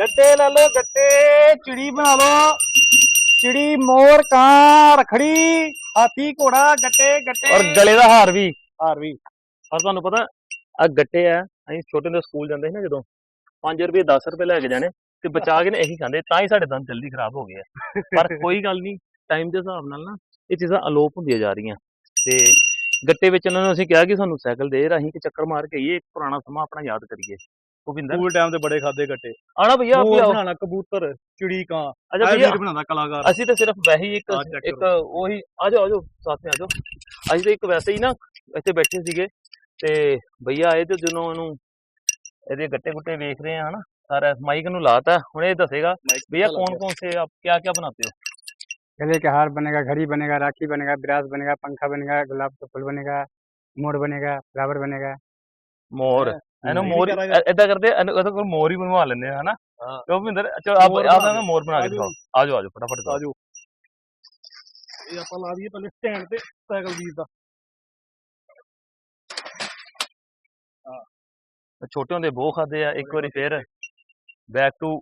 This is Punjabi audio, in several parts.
ਗੱਟੇ ਲੈ ਲਓ ਗੱਟੇ ਚਿੜੀ ਬਣਾ ਲਓ। ਚਿੜੀ ਮੋਰ ਕਾਂ ਰਖੜੀ ਹਾਥੀ ਘੋੜਾ ਗੱਟੇ ਗੱਟੇ ਔਰ ਗਲੇ ਦਾ ਹਾਰ ਵੀ। ਹਾਰ ਵੀ। ਔਰ ਤੁਹਾਨੂੰ ਪਤਾ ਆ ਗੱਟੇ ਆ ਅਸੀਂ ਛੋਟੇ ਹੁੰਦੇ ਸਕੂਲ ਜਾਂਦੇ ਸੀ ਨਾ ਜਦੋਂ 5 ਰੁਪਏ 10 ਰੁਪਏ ਲੈ ਕੇ ਜਾਣੇ ਤੇ ਬਚਾ ਕੇ ਨੇ ਇਹੀ ਖਾਂਦੇ ਤਾਂ ਹੀ ਸਾਡੇ ਦੰਦ ਜਲਦੀ ਖਰਾਬ ਹੋ ਗਏ ਆ। ਪਰ ਕੋਈ ਗੱਲ ਨਹੀਂ ਟਾਈਮ ਦੇ ਹਿਸਾਬ ਨਾਲ ਨਾ ਇਹ ਚੀਜ਼ਾਂ ਅਲੋਪ ਹੁੰਦੀਆਂ ਜਾ ਰਹੀਆਂ। ਤੇ ਗੱਟੇ ਵਿੱਚ ਇਹਨਾਂ ਨੂੰ ਅਸੀਂ ਕਿਹਾ ਕਿ ਸਾਨੂੰ ਸਾਈਕਲ ਦੇ ਅਸੀਂ ਕਿ ਚੱਕਰ ਮਾਰ ਕੇ ਆਈਏ ਇੱਕ ਪੁਰਾਣਾ ਸਮਾਂ ਆਪਣਾ ਯਾਦ ਕਰੀਏ। ਭੁਪਿੰਦਰ ਸਕੂਲ ਟਾਈਮ ਤੇ ਬੜੇ ਖਾਦੇ ਗੱਟੇ ਆਣਾ ਭਈਆ ਆਪ ਮੋਰ ਆਓ ਬਣਾਣਾ ਕਬੂਤਰ ਚਿੜੀ ਕਾਂ ਅੱਛਾ ਇਹ ਭਈਆ ਵੀਰ ਬਣਾਉਂਦਾ ਕਲਾਕਾਰ ਅਸੀਂ ਤਾਂ ਸਿਰਫ ਵੈਸੇ ਹੀ ਇੱਕ ਆਹ check ਇੱਕ ਉਹੀ ਆ ਜਾਓ ਆ ਜਾਓ ਸਾਥ ਮੇ ਆ ਜਾਓ ਅਸੀਂ ਤਾਂ ਇੱਕ ਵੈਸੇ ਹੀ ਨਾ ਇੱਥੇ ਬੈਠੇ ਸੀਗੇ ਤੇ ਭਈਆ ਆਏ ਤੇ ਜਦੋਂ ਉਹਨੂੰ ਇਹਦੇ ਗੱਟੇ ਗੁੱਟੇ ਵੇਖ ਰਹੇ ਆ ਹਨਾ ਸਾਰਾ ਮਾਈਕ ਨੂੰ ਲਾਤਾ ਹੁਣ ਇਹ ਦੱਸੇਗਾ भैया कौन कौन से आप क्या क्या बनाते हो गले का हार बनेगा घड़ी बनेगा राखी बनेगा विराज बनेगा पंखा बनेगा गुलाब का फूल बनेगा मोर बनेगा फ्लावर बनेगा ਮੋਰ ਇਹਨੂੰ ਮੋਰ। ਇਦਾਂ ਕਰਦੇ ਇਹਦੇ ਕੋਲ ਮੋਰ ਹੀ ਬਣਵਾ ਲੈਂਦੇ ਆ ਹਨਾ। ਕਿਉਂ ਭਿੰਦਰ ਚਲੋ ਆਪ ਆਪ ਨਾ ਮੋਰ ਬਣਾ ਕੇ ਆਜੋ। ਦਿਖਾਓ। ਆਜੋ ਆਜੋ ਫਟਾਫਟ। ਆਜੋ ਇਹ ਆਪਾਂ ਲਾ ਦਈਏ ਪਹਿਲੇ ਸਟੈਂਡ ਤੇ ਸਾਈਕਲ ਵੀਰ ਦਾ। ਛੋਟੇ ਹੁੰਦੇ ਬਹੁਤ ਖਾਦੇ ਆ ਇੱਕ ਵਾਰੀ ਫੇਰ back to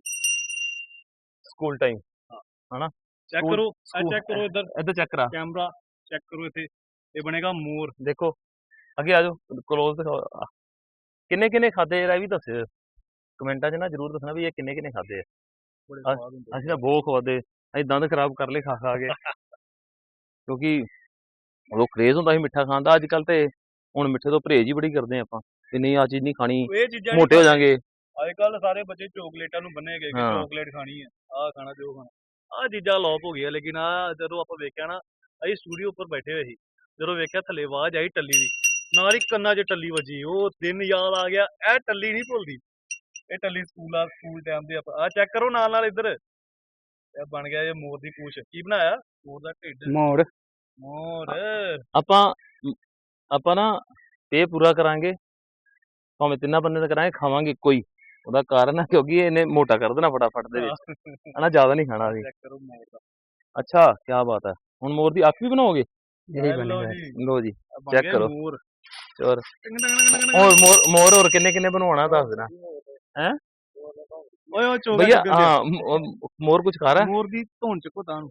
school time check school- ਕਰੋ ਆ ਚੈੱਕ ਕਰੋ ਇੱਧਰ। ਇੱਧਰ ਚੈੱਕ ਕਰਾ। ਕੈਮਰਾ ਚੈੱਕ ਕਰੋ ਇੱਥੇ। ਇਹ ਬਣੇਗਾ ਮੋਰ। ਦੇਖੋ। ਅੱਗੇ ਆ ਜਾਓ ਕਲੋਜ਼ ਦਿਖਾਓ। ਕਿੰਨੇ ਕਿੰਨੇ ਖਾਦੇ ਜਰਾ ਇਹ ਵੀ ਦੱਸਿਓ ਕਮੈਂਟਾਂ 'ਚ ਨਾ ਜਰੂਰ ਦੱਸਣਾ ਵੀ ਇਹ ਕਿੰਨੇ ਕਿੰਨੇ ਖਾਦੇ ਆ। ਅਸੀਂ ਤਾਂ ਬਹੁਤ ਖਵਾਦੇ। ਅਸੀਂ ਦੰਦ ਖਰਾਬ ਕਰ ਲਏ ਖਾ ਖਾ ਕੇ। ਕਿਉਂਕਿ ਉਹ ਕ੍ਰੇਜ਼ ਹੁੰਦਾ ਸੀ ਮਿੱਠਾ ਖਾਣ ਦਾ। ਅੱਜ ਕੱਲ ਤੇ ਹੁਣ ਮਿੱਠੇ ਤੋਂ ਪਰਹੇਜ਼ ਹੀ ਬੜੀ ਕਰਦੇ ਆ ਆਪਾਂ ਕਿ ਨਹੀਂ ਆ ਚੀਜ਼ ਨਹੀਂ ਖਾਣੀ। ਇਹ ਚੀਜ਼ਾਂ ਮੋਟੇ ਹੋ ਜਾਾਂਗੇ। ਅੱਜ ਕੱਲ ਸਾਰੇ ਬੱਚੇ ਚੋਕਲੇਟਾਂ ਨੂੰ ਬੰਨੇ ਗਏ ਕਿ ਹਾਂ। ਚੋਕਲੇਟ ਖਾਣੀ ਹੈ ਆਹ ਖਾਣਾ ਜੋ ਖਾਣਾ। ਆਹ ਚੀਜ਼ਾਂ ਲੋਪ ਹੋ ਗਈਆਂ ਲੇਕਿਨ ਆ ਜਦੋਂ ਆਪਾਂ ਵੇਖਿਆ ਨਾ ਅਸੀਂ ਸਟੂਡੀਓ ਉੱਪਰ ਬੈਠੇ ਹੋਏ ਸੀ। ਜਦੋਂ ਵੇਖਿਆ ਥੱਲੇ ਆਵਾਜ਼ ਆਈ ਟੱਲੀ ਦੀ। ਨਾਲ ਹੀ ਕੰਨਾਂ 'ਚ ਟੱਲੀ ਵੱਜੀ ਉਹ ਦਿਨ ਯਾਦ ਆ ਗਿਆ ਇਹ ਟੱਲੀ ਨਹੀਂ ਭੁੱਲਦੀ। ਇਹ ਟੱਲੀ ਸਕੂਲ ਆ ਸਕੂਲ ਟਾਈਮ ਦੇ ਆਪਾਂ ਆ ਚੈੱਕ ਕਰੋ ਨਾਲ ਨਾਲ ਇੱਧਰ। ਇਹ ਬਣ ਗਿਆ ਇਹ ਮੋਰ ਦੀ ਪੂਛ। ਕੀ ਬਣਾਇਆ? ਮੋਰ ਦਾ ਢਿੱਡ। ਮੋਰ। ਮੋਰ। ਆਪਾਂ ਆਪਾਂ ਨਾ ਤੇ ਪੂਰਾ ਕਰਾਂਗੇ। ਭਾਵੇਂ ਤਿੰਨਾਂ ਬੰਨੇ ਦਾ ਕਰਾਂਗੇ ਖਾਵਾਂਗੇ ਇੱਕੋ ਹੀ ਉਹਦਾ ਕਾਰਨ ਹੈ ਕਿਉਂਕਿ ਇਹਨੇ ਮੋਟਾ ਕਰ ਦੇਣਾ ਫਟਾਫਟ ਦੇ ਵਿੱਚ। ਹਨਾ ਜ਼ਿਆਦਾ ਨਹੀਂ ਖਾਣਾ ਅਸੀਂ। ਅੱਛਾ ਕੀ ਬਾਤ ਹੈ ਹੁਣ ਮੋਰ ਦੀ ਅੱਖ ਵੀ ਬਣਾਓਗੇ? ਲੋ ਜੀ ਚੈੱਕ ਕਰੋ। ਹੋਰ ਟਿੰਗ ਟੰਗ ਟੰਗ ਟੰਗ ਹੋਰ ਮੋਰ ਮੋਰ ਹੋਰ ਕਿੰਨੇ ਕਿੰਨੇ ਬਣਵਾਉਣਾ ਦੱਸ ਦੇਣਾ ਓਏ ਉਹ ਚੋਗਾ भैया हाँ म- म- मोर कुछ खा रहा है ਮੋਰ ਦੀ ਧੌਣ ਚੱਕੋ ਤਾਂ ਨੂੰ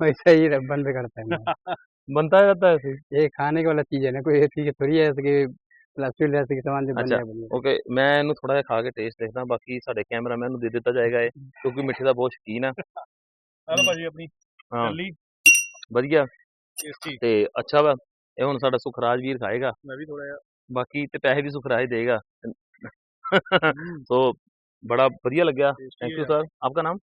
वैसा ही रब- बंद करता है मोर। बनता रहता है ऐसे ही? ये खाने की वाला चीज है ना कोई ऐसी चीज थोड़ी है ऐसे कि प्लास्टिक जैसे के सामान जो बन अच्छा। जाए बन जाए। ਓਕੇ ਮੈਂ ਇਹਨੂੰ ਥੋੜਾ ਜਿਹਾ ਖਾ ਕੇ ਟੇਸਟ ਦੇਖਦਾ ਬਾਕੀ ਸਾਡੇ ਕੈਮਰਾਮੈਨ ਨੂੰ ਦੇ ਦਿੱਤਾ ਜਾਏਗਾ ਇਹ ਕਿਉਂਕਿ ਮਿੱਠੇ ਦਾ ਬਹੁਤ ਸ਼ੌਕੀਨ ਆ ਆਹ ਲਓ ਭਾਜੀ ਆਪਣੀ ਹਾਂ ਚੱਲੀ ਵਧੀਆ ਟੇਸਟੀ ਤੇ ਅੱਛਾ ਵਾ ਇਹ ਹੁਣ ਸਾਡਾ ਸੁਖਰਾਜ ਵੀਰ ਖਾਏਗਾ। ਮੈਂ ਵੀ ਥੋੜਾ ਜਿਹਾ। ਬਾਕੀ ਤੇ ਪੈਸੇ ਵੀ ਸੁਖਰਾਜ ਦੇਗਾ ਸੋ बड़ा बढ़िया लग गया थैंक यू सर आपका नाम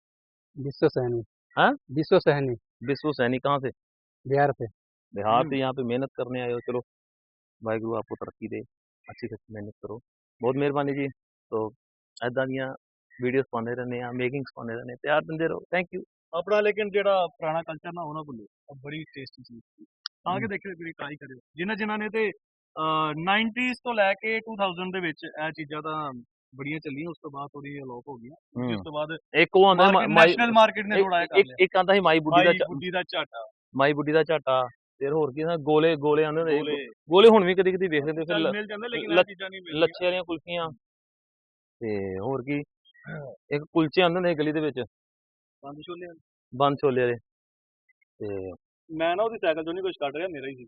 विश्व सहनी हाँ विश्व सहनी विश्व सहनी कहाँ से बिहार से बिहार से यहाँ पे मेहनत करने आए हो चलो भाई गुरु आपको तरक्की दे अच्छी से मेहनत करो बहुत मेहरबानी जी तो ऐसा दियाँ वीडियोस पाने रहने हैं मेकिंग्स पाने रहने प्यार दिंदे रहो थैंक यू अपना लेकिन जेड़ा पुराना कल्चर ना होना भुल्लो बड़ी टेस्टी चीज़ ਤਾਂ ਕਿ ਦੇਖਿਓ ਇੱਕ ਵਾਰੀ ਟਰਾਈ ਕਰਿਓ। ਜਿਨ੍ਹਾਂ ਜਿਨ੍ਹਾਂ ਨੇ ਤੇ ਅਹ, 90s ਤੋਂ ਲੈ ਕੇ 2000 ਦੇ ਵਿੱਚ ਇਹ ਚੀਜ਼ਾਂ ਤਾਂ ਬੜੀਆਂ ਚੱਲੀਆਂ ਉਸ ਤੋਂ ਬਾਅਦ ਥੋੜੀ ਅਲੋਪ ਹੋ ਗਈਆਂ। ਉਸ ਤੋਂ ਬਾਅਦ ਇੱਕ ਉਹ ਮਾਈ ਨੈਸ਼ਨਲ ਮਾਰਕੀਟ ਨੇ ਥੋੜਾ ਇੱਕ ਇੱਕ ਆਂਦਾ ਸੀ ਮਾਈ ਬੁੱਢੀ ਦਾ ਬੁੱਢੀ ਦਾ ਝਾਟਾ। ਮਾਈ ਬੁੱਢੀ ਦਾ ਝਾਟਾ ਫਿਰ ਹੋਰ ਕੀ ਨਾ ਗੋਲੇ ਗੋਲੇ ਆਉਂਦੇ ਹੁੰਦੇ ਗੋਲੇ। ਹੁਣ ਵੀ ਕਦੀ ਕਦੀ ਵੇਖ ਲੈਂਦੇ ਫਿਰ ਚੱਲ ਲ- ਮਿਲ ਜਾਂਦੇ ਲੇਕਿਨ ਇਹ ਲੱਛ- ਚੀਜ਼ਾਂ ਨਹੀਂ ਮਿਲਦੀਆਂ। ਲੱਛੇ ਵਾਲੀਆਂ ਕੁਲਫੀਆਂ। ਤੇ ਹੋਰ ਕੀ ਇੱਕ ਕੁਲਚੇ ਹੁੰਦੇ ਸੀ ਗਲੀ ਦੇ ਵਿੱਚ। ਬੰਦ ਛੋਲੇ। ਬੰਦ ਛੋਲੇ ਵਾਲੇ। ਤੇ ਮੈਂ ਨਾ ਉਹਦੀ ਸਾਈਕਲ ਚੋਂ ਨਹੀਂ ਕੁਝ ਕੱਢ ਰਿਹਾ, ਮੇਰਾ ਹੀ ਸੀ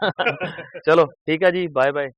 ਚਲੋ, ਠੀਕ ਹੈ ਜੀ ਬਾਏ ਬਾਏ